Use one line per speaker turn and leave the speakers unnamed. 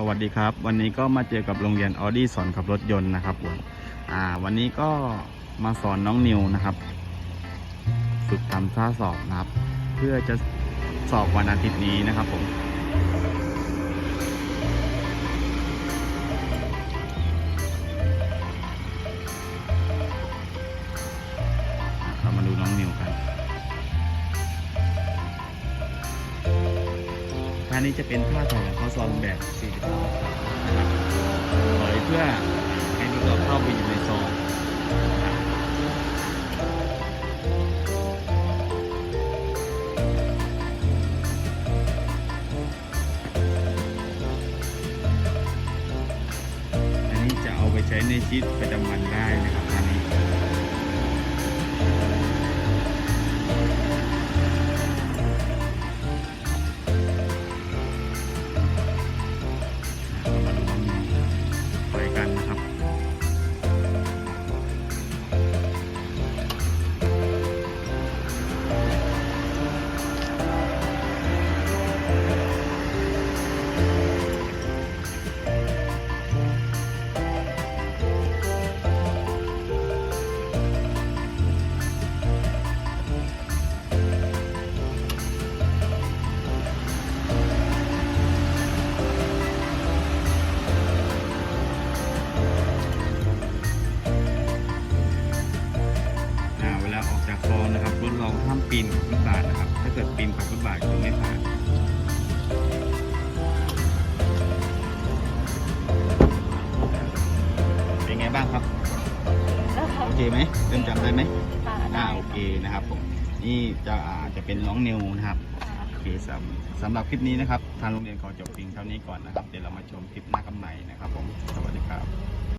สวัสดีครับ วันนี้ก็มาเจอกับโรงเรียนออดี้สอนขับรถยนต์นะครับผมอ่า วันนี้ก็มาสอนน้องนิวนะครับ ฝึกทำท่าสอบนะครับ เพื่อจะสอบวันอาทิตย์นี้นะครับผมเรามาดูน้องนิวกันานี้จะเป็นท่าถองเข้าซองแบบ42นะครับถอยเพื่อให้รถเราเข้าไปอยู่ในซองอันนี้จะเอาไปใช้ในชีวิตประจำวันได้ กจากคลองนะครับรถเราห้ามปีนกับฟุตบาทนะครับ ถ้าเกิดปีนกับฟุตบาทคือไม่ผ่านเป็นไงบ้างครับ โอเคไหมเริ่มจำได้ไหมอ่าโอเคนะครับผมนี่จะอาจจะเป็นน้องนิวนะครับโอเคสำสำหรับคลิปนี้นะครับ ทางโรงเรียนขอจบเพียงเท่านี้ก่อนนะครับ เดี๋ยวเรามาชมคลิป